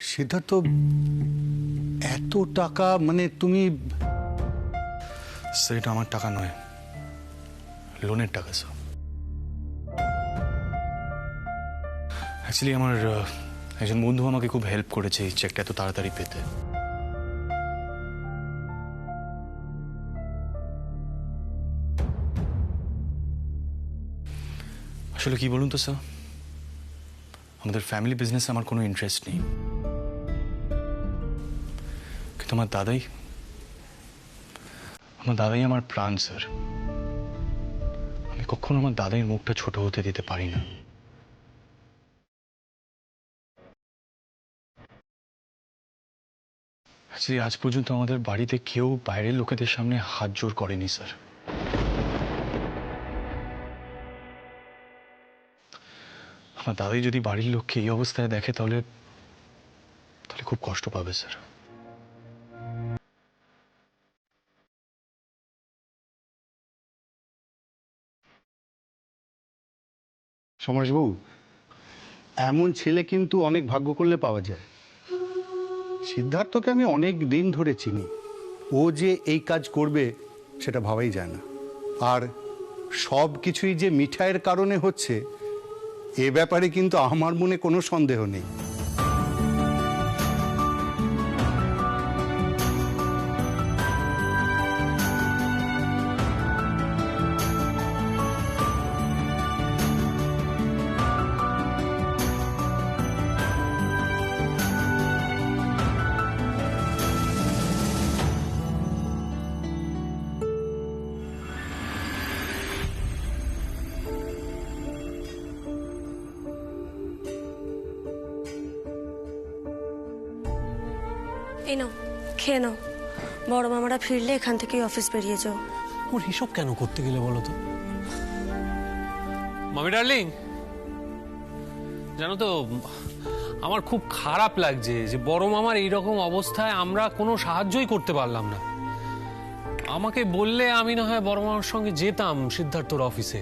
সিদ্ধার্থ, এত টাকা মানে তুমি এটা আমার টাকা নয়। লোনের টাকা, স্যার। অ্যাকচুয়ালি আমার একজন বন্ধু আমাকে খুব হেল্প করেছে এই চেকটা এত তাড়াতাড়ি পেতে। আসলে কি বলুন তো, স্যার? আমাদের ফ্যামিলি বিজনেসে আমার কোনো ইন্টারেস্ট নেই। কিন্তু আমার দাদাই? আমার দাদাই আমার প্রাণ স্যার। আমি কখনো আমার দাদাইয়ের মুখটা ছোট হতে দিতে পারি না। Actually, আজ পর্যন্ত আমাদের বাড়িতে কেউ বাইরের লোকেদের সামনে হাত জোর করেনি স্যার। আমার দাদাই যদি বাড়ির লোককে এই অবস্থায় দেখে তাহলে তাহলে খুব কষ্ট পাবে স্যার। সমরেশবাবু এমন ছেলে কিন্তু অনেক ভাগ্য করলে পাওয়া যায়। সিদ্ধার্থকে আমি অনেক দিন ধরে চিনি। ও যে এই কাজ করবে সেটা ভাবাই যায় না। আর সব কিছুই যে মিঠাইয়ের কারণে হচ্ছে, এ ব্যাপারে কিন্তু আমার মনে কোনো সন্দেহ নেই। বড় মামারা ফিরলে এখান থেকেই অফিস বেরিয়ে যাও। ওর এসব কেন করতে গেলে বলো তো? মামি ডার্লিং জানো তো আমার খুব খারাপ লাগছে যে বড় মামার এইরকম অবস্থায় আমরা কোনো সাহায্যই করতে পারলাম না। আমাকে বললে আমি না হয় বড় মামার সঙ্গে যেতাম সিদ্ধার্থর অফিসে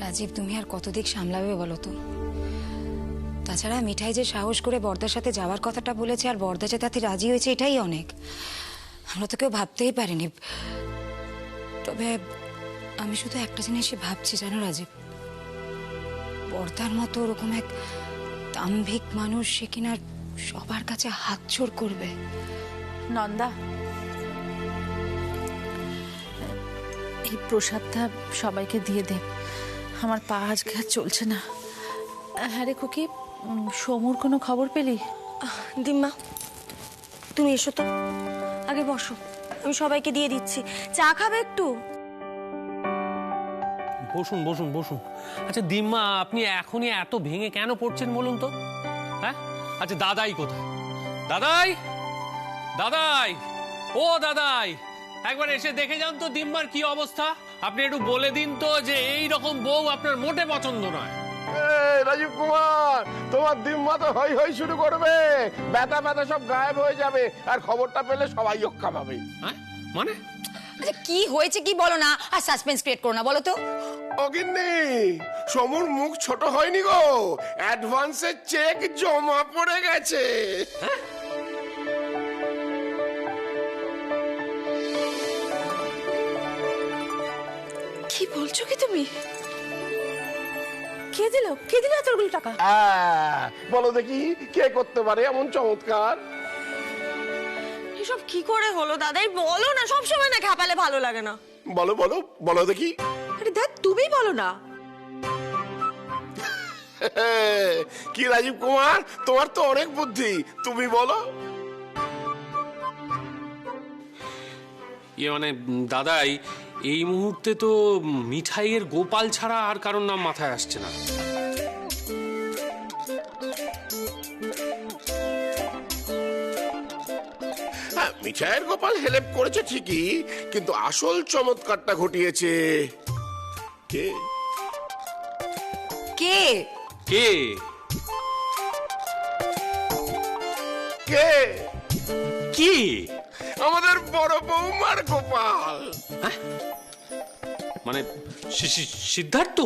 রাজীব তুমি আর কত দিক সামলাবে বলো তো? তাছাড়া মিঠাই যে সাহস করে বর্দার সাথে যাওয়ার কথাটা বলেছে আর বর্দা যে তাতে রাজি হয়েছে এটাই অনেক। আমরা তো কেউ ভাবতেই পারিনি। তবে আমি শুধু একটা জিনিসই ভাবছি জানো রাজীব? পর্দার মতো ওরকম এক দাম্ভিক মানুষ সে কিনা সবার কাছে হাত জোর করবে। নন্দা এই প্রসাদটা সবাইকে দিয়ে দে। আমার পা আজকে আর চলছে না। হ্যাঁ রে খুকি সমুর কোনো খবর পেলি? দিম্মা তুমি এসো তো। আগে বসো। আমি সবাইকে দিয়ে দিচ্ছি। চা খাবে একটু? বসুন বসুন বসুন। আচ্ছা দিম্মা, আপনি এখনই এত ভেঙে কেন পড়ছেন বলুন তো? হ্যাঁ? আচ্ছা দাদাই কোথায়? দাদাই? দাদাই? ও দাদাই, একবার এসে দেখে যান তো দিম্মার কি অবস্থা। আপনি একটু বলে দিন তো যে এই রকম বউ আপনার মোটে পছন্দ নয়। রাজীব কুমার তোমার দিম্মা তো হই হই শুরু করবে। ব্যথা ব্যথা সব গায়েব হয়ে যাবে আর খবরটা পেলে সবাই রক্ষা পাবে। হ্যাঁ মানে? আচ্ছা কি হয়েছে কি বলো না আর সাসপেন্স ক্রিয়েট করো না বলো তো। অগিন্নি সমুর মুখ ছোট হয়নি গো। অ্যাডভান্সের চেক জমা পড়ে গেছে। কি বলছো কি তুমি? কে দিল? কে দিল এতগুলো টাকা? আহ, বলো দেখি কে করতে পারে এমন চমৎকার। এসব কি করে হলো দাদাই বলো না সব সময় না খাপালে ভালো লাগে না। বলো বলো বলো দেখি। আরে দেখ তুমি বলো না। কি রাজীব কুমার? তোমার তো অনেক বুদ্ধি। তুমি বলো। ইয়ে মানে দাদাই এই মুহূর্তে তো মিঠাইয়ের গোপাল ছাড়া আর কারোর নাম মাথায় আসছে না। হ্যাঁ মিঠাইয়ের গোপাল হেল্প করেছে ঠিকই কিন্তু আসল চমৎকারটা ঘটিয়েছে কে? কে? কে? কে? কি? আমাদের বড় বৌমার গোপাল। মানে সিদ্ধার্থ?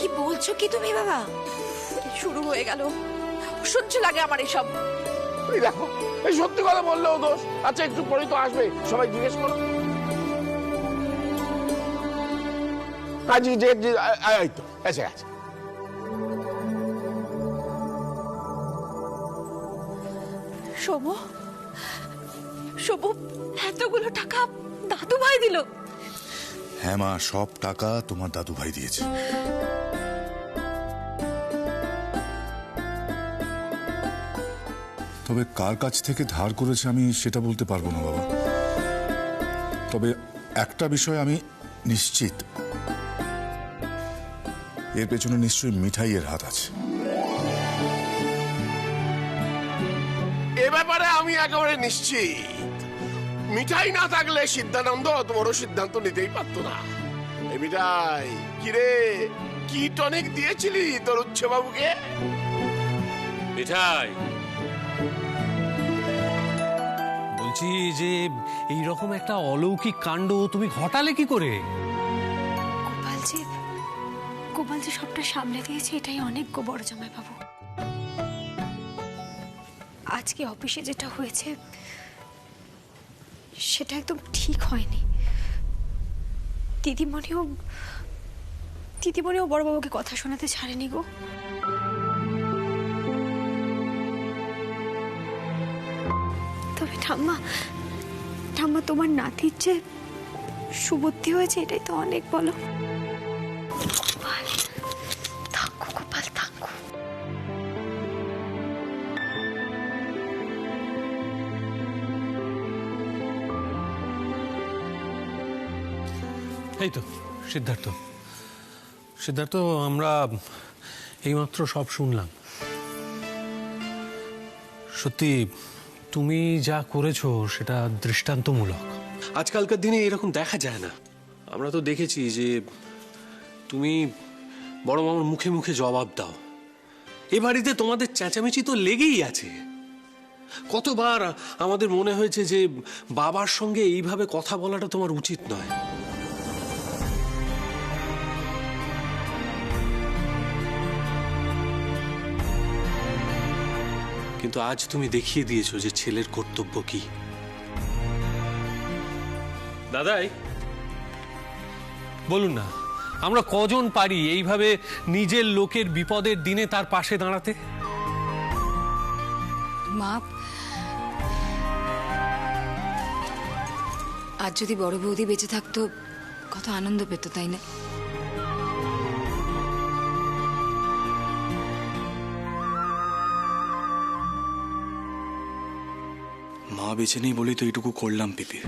কি বলছো কি তুমি বাবা? শুরু হয়ে গেল? সহ্য লাগে আমার এসব। দেখো এই সত্যি কথা বললেও দোষ। আচ্ছা একটু পরেই তো আসবে। সবাই জিজ্ঞেস করো। আজি যে যে- আ- সোমু সোমু এতগুলো টাকা দাদু ভাই দিল। হ্যাঁ মা, সব টাকা তোমার দাদু ভাই দিয়েছে। তবে কার কাছ থেকে ধার করেছে আমি সেটা বলতে পারব না, বাবা। তবে একটা বিষয় আমি নিশ্চিত। এর পেছনে নিশ্চয়ই মিঠাইয়ের হাত আছে। একেবারে নিশ্চিত। মিঠাই না থাকলে সিদ্ধানন্দ তোমারও সিদ্ধান্ত নিতেই পারতো না। মিঠাই কিরে কি টনিক দিয়েছিলি তোর উচ্চ বাবুকে মিঠাই। বলছি যে এই রকম একটা অলৌকিক কাণ্ড তুমি ঘটালে কি করে? গোপাল যে গোপাল যে সবটা সামলে দিয়েছে এটাই অনেক গো বড় জামাই বাবু আজকে অফিসে যেটা হয়েছে, সেটা একদম ঠিক হয়নি। দিদিমণিও দিদিমণিও বড়বাবুকে কথা শোনাতে ছাড়েনি গো। তবে ঠাম্মা ঠাম্মা তোমার নাতির যে সুবুদ্ধি হয়েছে, এটাই তো অনেক বলো। এই তো, সিদ্ধার্থ। সিদ্ধার্থ, আমরা এইমাত্র সব শুনলাম। সত্যি, তুমি যা করেছ সেটা দৃষ্টান্তমূলক। আজকালকার দিনে এরকম দেখা যায় না। আমরা তো দেখেছি যে তুমি বড় মামার মুখে মুখে জবাব দাও। এ বাড়িতে তোমাদের চেঁচামেচি তো লেগেই আছে। কতবার আমাদের মনে হয়েছে যে বাবার সঙ্গে এইভাবে কথা বলাটা তোমার উচিত নয়। কিন্তু আজ তুমি দেখিয়ে দিয়েছ যে ছেলের কর্তব্য কি। দাদাই বলুন না আমরা কজন পারি এইভাবে নিজের লোকের বিপদের দিনে তার পাশে দাঁড়াতে? মা আজ যদি বড় বৌদি বেঁচে থাকতো কত আনন্দ পেত তাই না? বেঁচে নেই বলেই তো এইটুকু করলাম, পিপি।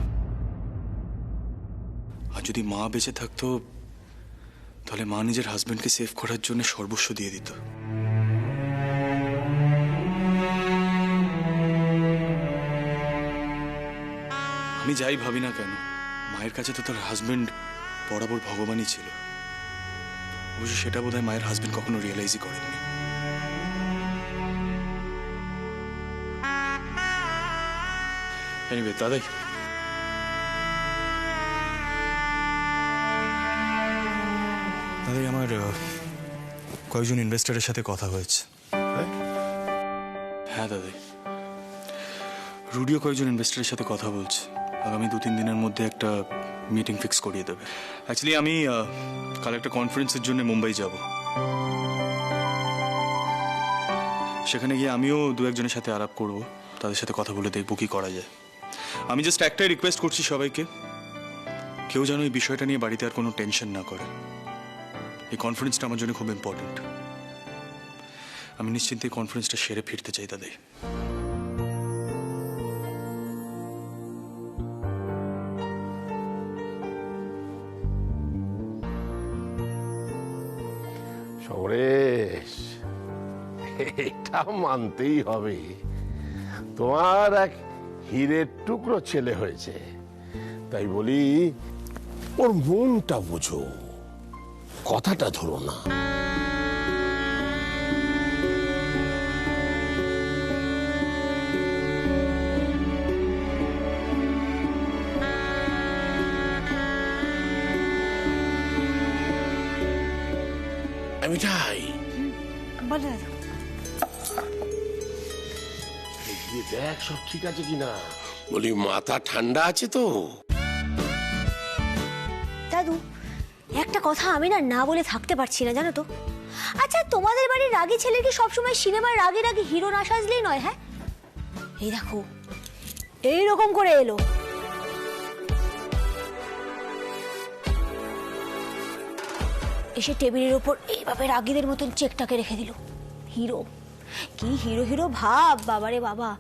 আর যদি মা বেঁচে থাকতো, তাহলে মা নিজের হাজবেন্ডকে সেভ করার জন্য সর্বস্ব দিয়ে দিত। আমি যাই ভাবি না কেন, মায়ের কাছে তো তার হাজবেন্ড বরাবর ভগবানই ছিল। অবশ্য সেটা বোধহয় মায়ের হাজবেন্ড কখনো রিয়েলাইজই করেননি। এনিওয়ে দাদাই দাদাই আমার কয়েকজন ইনভেস্টরের সাথে কথা হয়েছে। হ্যাঁ দাদাই রুডিও কয়েকজন ইনভেস্টরের সাথে কথা বলছে। আগামী দু তিন দিনের মধ্যে একটা মিটিং ফিক্স করিয়ে দেবে। অ্যাকচুয়ালি আমি কাল একটা কনফারেন্সের জন্য মুম্বাই যাব। সেখানে গিয়ে আমিও দু একজনের সাথে আলাপ করব। তাদের সাথে কথা বলে দেখব কি করা যায়। আমি জাস্ট একটাই রিকোয়েস্ট করছি সবাইকে। কেউ যেন এই বিষয়টা নিয়ে বাড়িতে আর কোনো টেনশন না করে। এই কনফারেন্সটা আমার জন্য খুব ইম্পর্ট্যান্ট আমি নিশ্চিন্তে এই কনফারেন্সটা সেরে ফিরতে চাই সমরেশ এটা মানতেই হবে। তোমার এক হীরের টুকরো ছেলে হয়েছে। তাই বলি ওর মনটা বুঝো। কথাটা ধরো না। সব ঠিক আছে কিনা? বলি মাথা ঠান্ডা আছে তো? দাদু একটা কথা আমি না না বলে থাকতে পারছি না জানো তো। আচ্ছা তোমাদের বাড়ির রাগী ছেলে কি সবসময় সিনেমার রাগে রাগে হিরো না সাজলেই নয় হ্যাঁ? এই দেখো এই রকম করে এলো। এসে টেবিলের ওপর এইভাবে রাগীদের মতন চেকটাকে রেখে দিল। হিরো কি হিরো হিরো ভাব বাবারে বাবা।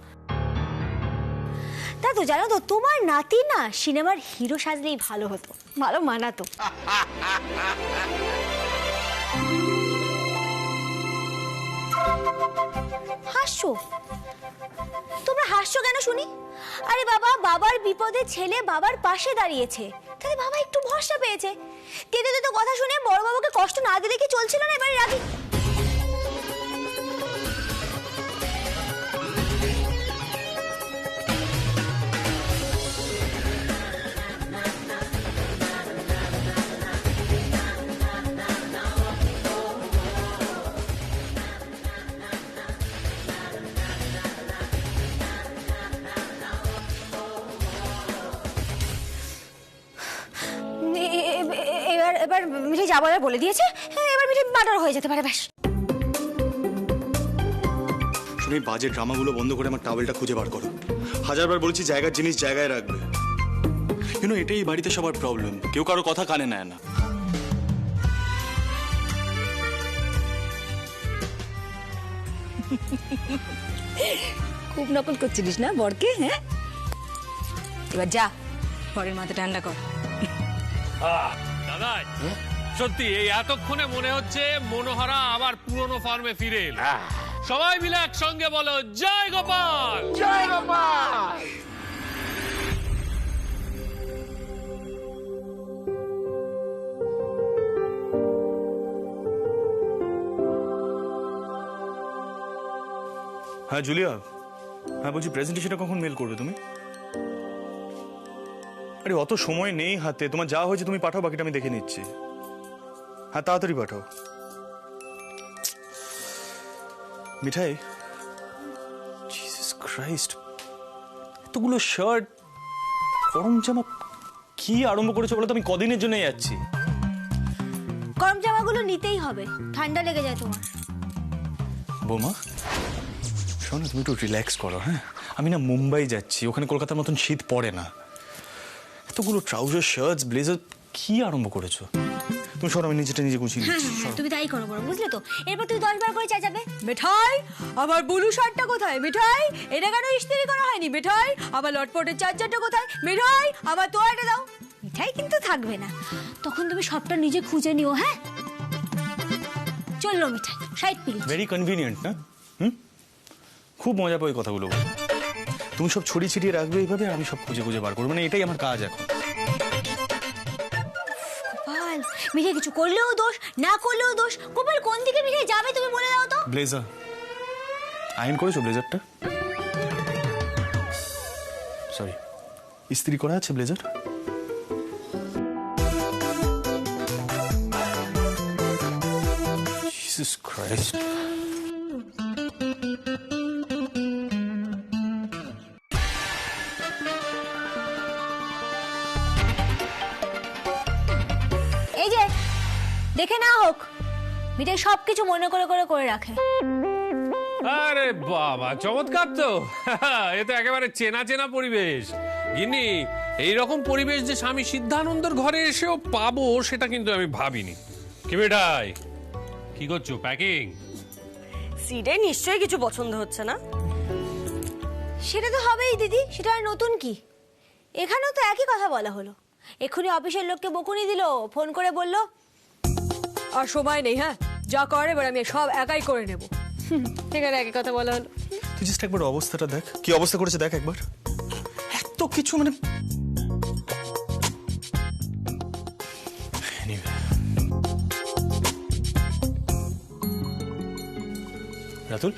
তা তো জানো তো, তোমার নাতি না সিনেমার হিরো সাজলেই ভালো হতো, ভালো মানাতো। হাসছো? তোমরা হাসছো কেন শুনি? আরে বাবা, বাবার বিপদে ছেলে বাবার পাশে দাঁড়িয়েছে। তাহলে বাবা একটু ভরসা পেয়েছে। কেঁদে তো কথা শুনে বড় বাবাকে কষ্ট না দিলে কি চলছিল না? এবারে রাগি। বলে দিয়েছে হ্যাঁ, এবার মিঠে মার্ডার হয়ে যেতে পারে ব্যাস। শুনে এই বাজে ড্রামাগুলো বন্ধ করে আমার টাওয়েলটা খুঁজে বার করো। হাজারবার বলছি জায়গার জিনিস জায়গায় রাখবে। কিন্তু এটাই বাড়িতে সবার প্রবলেম কেউ কারও কথা কানে নেয় না। খুব নকল করছিলিস না বরকে হ্যাঁ? এবার যা পরের মাথা ঠান্ডা কর। দাদাই। সত্যি এই এতক্ষণে মনে হচ্ছে মনোহরা আবার পুরনো ফার্মে ফিরে এলো। সবাই মিলে একসঙ্গে বলো জয় গোপাল! জয় গোপাল! হ্যাঁ জুলিয়া। হ্যাঁ বলছি প্রেজেন্টেশনটা কখন মেল করবে তুমি? আরে অত সময় নেই হাতে। তোমার যা হয়েছে তুমি পাঠাও বাকিটা আমি দেখে নিচ্ছি। হ্যাঁ তাড়াতাড়ি পাঠাও। মিঠাই জিসাস ক্রাইস্ট এতগুলো শার্ট গরম জামা কি আরম্ভ করেছ বলো তো? আমি কদিনের জন্য যাচ্ছি। গরম জামাগুলো নিতেই হবে ঠান্ডা লেগে যায় তোমার। বৌমা শোনো তুমি একটু রিল্যাক্স করো হ্যাঁ? আমি না মুম্বাই যাচ্ছি ওখানে কলকাতার মতন শীত পড়ে না। এতগুলো ট্রাউজার শার্টস ব্লেজার কি আরম্ভ করেছ? তুমি শোনো আমি নিজেটা নিজে গুছিয়ে হ্যাঁ নিচ্ছি হ্যাঁ হ্যাঁ, সরো। তুমি তাই করো বড় বুঝলে তো? এরপর তুমি দশ বার করে চেঁচাবে। মিঠাই আমার ব্লু শার্টটা কোথায়? মিঠাই এটা কেন ইস্ত্রি করা হয়নি? মিঠাই আবার লটপটের চার্জারটা কোথায়? মিঠাই আমার তোয়াটা দাও। মিঠাই কিন্তু থাকবে না। তখন তুমি সবটা নিজে খুঁজে নিও হ্যাঁ? চলল মিঠাই ষাট মিনিট। ভেরি কনভিনিয়েন্ট না? হুম? খুব মজা পাই কথাগুলো বলে। তুমি সব ছড়িয়ে ছিটিয়ে রাখবে এইভাবে আমি সব খুঁজে খুঁজে বার করব। মানে এটাই আমার কাজ এখন। মিঠাই কিছু করলেও দোষ, না করলেও দোষ। গোপাল, কোন দিকে মিঠাই যাবে তুমি বলে দাও তো? ব্লেজার, আইন করেছ ব্লেজারটা? সরি ইস্ত্রি করা আছে ব্লেজার? Jesus Christ. দেখে না হোক। মিঠাই সবকিছু মনে করে করে করে রাখে। আরে বাবা চমৎকার তো। এ তো একেবারে চেনা চেনা পরিবেশ। গিন্নি এইরকম পরিবেশ যে স্বামী সিদ্ধানন্দর ঘরে এসেও পাবো সেটা কিন্তু আমি ভাবিনি। কি বেটাই? কি করছ প্যাকিং সিডের নিশ্চয়ই কিছু পছন্দ হচ্ছে না। সেটা তো হবেই দিদি। সেটা আর নতুন কি? এখানেও তো একই কথা বলা হলো। এক্ষুনি অফিসের লোককে বকুনি দিল ফোন করে বলল আর সময় নেই হ্যাঁ? যা করে এবার আমি সব একাই করে নেব। এখানে একই কথা বলা। হলো তুই জাস্ট একবার অবস্থাটা দেখ। কি অবস্থা করেছে দেখ একবার। এত কিছু মানে. রাতুল?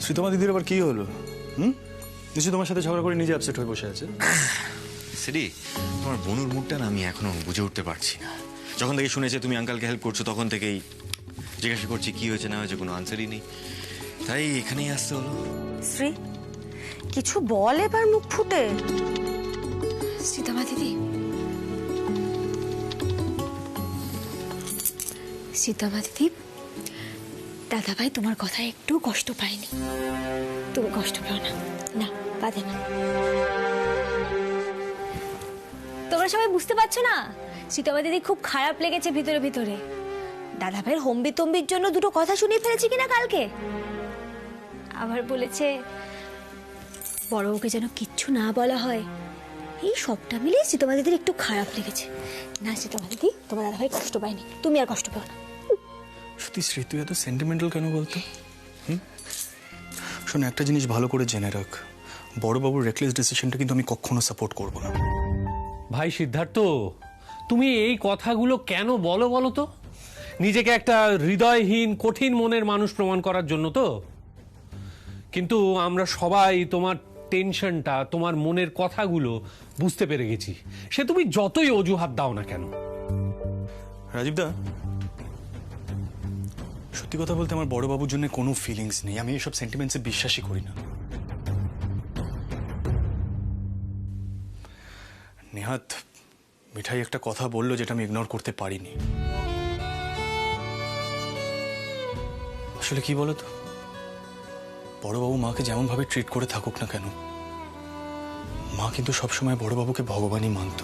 শ্রীতমা দিদির আবার কি হলো? হুম? নিশ্চয়ই তোমার সাথে ঝগড়া করে নিজে আপসেট হয়ে বসে আছে। সিডি তোমার বনুর মুখটা না আমি এখনও বুঝে উঠতে পারছি না। যখন থেকে শুনেছে তুমি আঙ্কালকে হেল্প করছ তখন থেকেই জিজ্ঞাসা করছি কি হয়েছে না হয়েছে কোনো আনসারই নেই। তাই এখানেই আসতে হলো। শ্রী কিছু বল এবার মুখ ফুটে। সীতামা দিদি। সীতামা দিদি দাদাভাই তোমার কথা একটু কষ্ট পায়নি। তুমি কষ্ট পেও না। না বাদে না। সবাই বুঝতে পারছ না? সীতামা দিদি খুব খারাপ লেগেছে ভিতরে ভিতরে। দাদা ভাইয়ের হম্বি তম্বির জন্য দুটো কথা শুনিয়ে ফেলেছি কিনা কালকে? আবার বলেছে, বড় বউকে যেন কিচ্ছু না বলা হয়। এই সবটা মিলে সীতামা দিদির একটু খারাপ লেগেছে। না সীতামা দিদি, তোমার দাদা ভাই কষ্ট পায়নি। তুমি আর কষ্ট পেও না। সত্যি তুই এত সেন্টিমেন্টাল কেন বলতো? শোন, একটা জিনিস ভালো করে জেনে রাখ। বড়বাবুর রেকলেস ডিসিশনটা কিন্তু আমি কখনো সাপোর্ট করব না। ভাই সিদ্ধার্থ, তুমি এই কথাগুলো কেন বলো বলো তো? নিজেকে একটা হৃদয়হীন, কঠিন মনের মানুষ প্রমাণ করার জন্য তো। কিন্তু আমরা সবাই তোমার টেনশনটা, তোমার মনের কথাগুলো বুঝতে পেরে গেছি। সে তুমি যতই অজুহাত দাও না কেন। রাজীব দা, সত্যি কথা বলতে আমার বড়বাবুর জন্য কোনো ফিলিংস নেই। আমি এসব সেন্টিমেন্টসে বিশ্বাসই করি না। নেহাত মিঠাই একটা কথা বলল যেটা আমি ইগনোর করতে পারিনি। আসলে কি বলতো? বড়বাবু মাকে যেমন ভাবে ট্রিট করে থাকুক না কেন, মা কিন্তু সবসময় বড়বাবুকে ভগবানই মানত।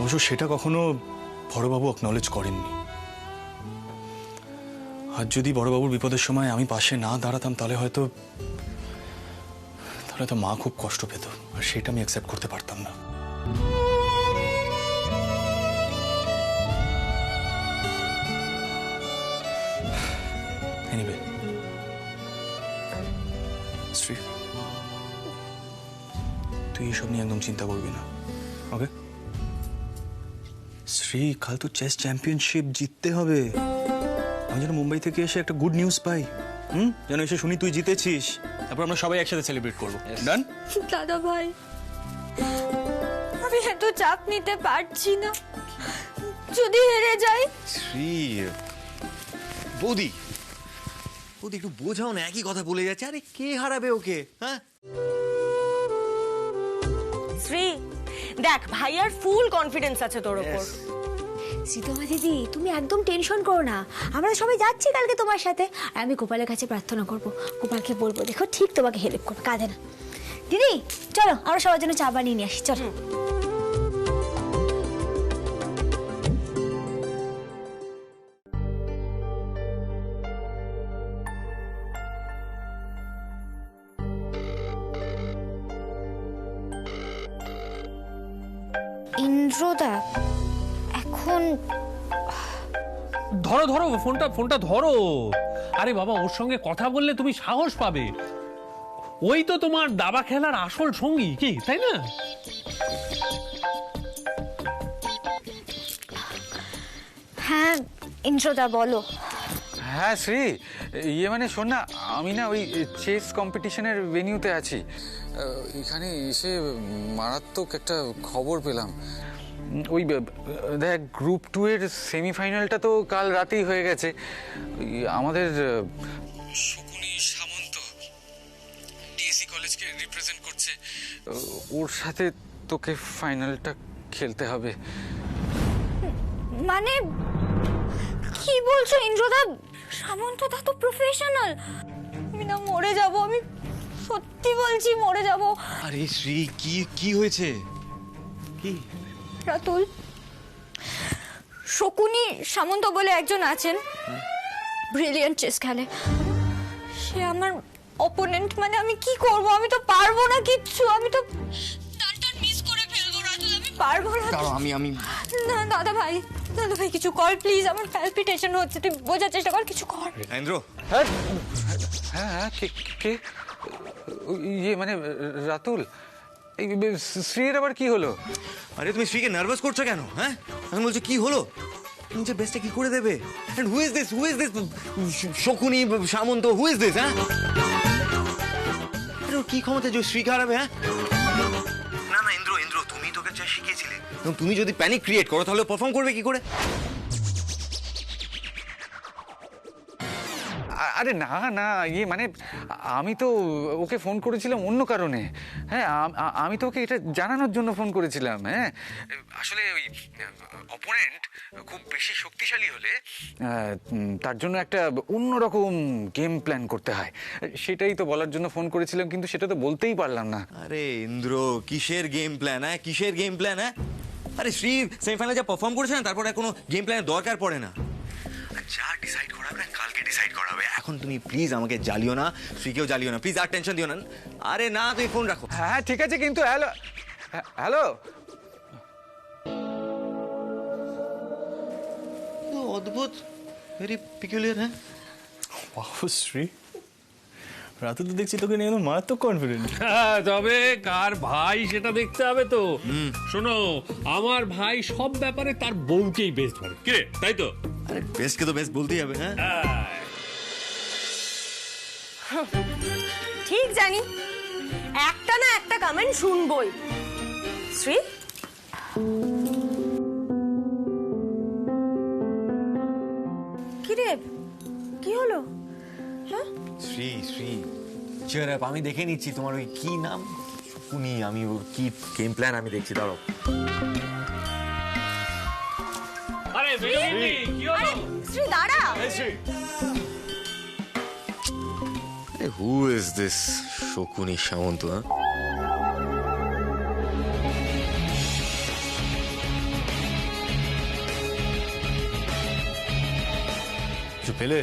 অবশ্য সেটা কখনো বড়বাবু অ্যাকনলেজ করেননি। আর যদি বড়বাবুর বিপদের সময় আমি পাশে না দাঁড়াতাম, তাহলে হয়তো তাহলে তো মা খুব কষ্ট পেত, আর সেটা আমি অ্যাকসেপ্ট করতে পারতাম না। শ্রী তুই এসব নিয়ে একদম চিন্তা করবি না ওকে শ্রী কাল তো চেস চ্যাম্পিয়নশিপ জিততে হবে। আমি যেন মুম্বাই থেকে এসে একটা গুড নিউজ পাই। হুম? যেন এসে শুনি তুই জিতেছিস। তারপর আমরা সবাই একসাথে সেলিব্রেট করব। ডান দাদা ভাই আমি এত চাপ নিতে পারছি না। যদি হেরে যাই। শ্রী। বৌদি বৌদি একটু বোঝাও না একই কথা বলে যাচ্ছে। আরে কে হারাবে ওকে? হ্যাঁ? শ্রী দেখ ভাইয়ার ফুল কনফিডেন্স আছে তোর ওপর। সীতামা দিদি, তুমি একদম টেনশন করো না। আমরা সবাই যাচ্ছি কালকে তোমার সাথে। আর আমি গোপালের কাছে প্রার্থনা করব। গোপালকে বলব, দেখো ঠিক তোমাকে হেল্প করবে কাঁধে না। দিদি, চলো আমরা সবার জন্য চা বানিয়ে নিয়ে আসি, চলো। ধরো ধরো ফোনটা ফোনটা ধরো। আরে বাবা ওর সঙ্গে কথা বললে তুমি সাহস পাবে। ওই তো তোমার দাবা খেলার আসল সঙ্গী কি তাই না? হ্যাঁ ইন্দ্রদা বলো। হ্যাঁ শ্রী ইয়ে মানে শোন না আমি না ওই চেস কম্পিটিশনের ভেনিউতে আছি। এখানে এসে মারাত্মক একটা খবর পেলাম। ওই দেখ গ্রুপ টু এর সেমিফাইনালটা তো কাল রাতেই হয়ে গেছে। ওই আমাদের শকুনি সামন্ত ডিএসসি কলেজকে রিপ্রেজেন্ট করছে। ওর সাথে তোকে ফাইনালটা খেলতে হবে। মানে কি বলছো ইন্দ্রদা? সামন্তদা তো প্রফেশনাল আমি না মরে যাব আমি সত্যি বলছি মরে যাব। আরে শ্রী কি কি হয়েছে? কি? রাতুল শকুনি সামন্ত বলে একজন আছেন। ব্রিলিয়ান্ট চেস খেলে। সে আমার অপোনেন্ট মানে আমি কি করব? আমি তো পারব না কিচ্ছু। আমি তো মিস করে ফেলব রাতুল আমি পারব না আমি আমি না দাদা ভাই দাদা ভাই কিছু কর প্লিজ আমার প্যালপিটেশন হচ্ছে। তুই বোঝার চেষ্টা কর কিছু কর। ইন্দ্র হ্যাঁ হ্যাঁ কে কে? ইয়ে মানে রাতুল। শ্রীর আবার কি হলো? আরে, তুমি শ্রীকে নার্ভাস করছ কেন হ্যাঁ? আমি বলছো, কি হলো? নিজের বেস্টটা কি করে দেবে? And who is this who is this Shakuni, Samanta who is this হ্যাঁ? কি ক্ষমতা যে ও শ্রীকে হারাবে হ্যাঁ? না না, ইন্দ্র ইন্দ্র, তুমি তোকে যা শিখিয়েছিলে তুমি যদি প্যানিক ক্রিয়েট করো, তাহলে পারফর্ম করবে কি করে? আরে না না ইয়ে মানে আমি তো ওকে ফোন করেছিলাম অন্য কারণে। হ্যাঁ আমি তো ওকে এটা জানানোর জন্য ফোন করেছিলাম হ্যাঁ। আসলে ওই অপোনেন্ট খুব বেশি শক্তিশালী হলে তার জন্য একটা অন্যরকম গেম প্ল্যান করতে হয়। সেটাই তো বলার জন্য ফোন করেছিলাম কিন্তু সেটা তো বলতেই পারলাম না। আরে ইন্দ্র কিসের গেম প্ল্যান হ্যাঁ? কিসের গেম প্ল্যান হ্যাঁ? আরে শ্রী সেমিফাইনালে যা পারফর্ম করেছে না তারপরে কোনো গেম প্ল্যানের দরকার পড়ে না। যা ডিসাইড ডিসাইড করা হবে এখন তুমি প্লিজ আমাকে জ্বালিও না শ্রীকেও জ্বালিও না প্লিজ আর টেনশন দিও না। আরে না তুমি ফোন রাখো। হ্যাঁ ঠিক আছে কিন্তু হ্যালো হ্যালো। অদ্ভুত ভেরি পিকুলিয়ার হ্যাঁ। শ্রী। রাতে তো দেখছি তোকে নিয়ে মারাত্মক কনফিডেন্ট হ্যাঁ, তবে কার ভাই সেটা দেখতে হবে তো। শোনো আমার ভাই সব ব্যাপারে তার বউকেই বেস্ট পারে কিরে তাই তো? আরে বেস্টকে তো বেস্ট বলতেই হবে হ্যাঁ। ঠিক জানি। একটা না একটা কমেন্ট শুনবই। শ্রী? কি রে কি হলো? হ্যাঁ? শ্রী শ্রী চিয়ার আপ আমি দেখে নিচ্ছি তোমার ওই কি নাম? শুনি আমি ওর কি গেম প্ল্যান আমি দেখছি দাঁড়াও। আরে বেরোবি কি হলো শ্রী দাঁড়া। Who is this Shakuni Samanta হ্যাঁ পেলে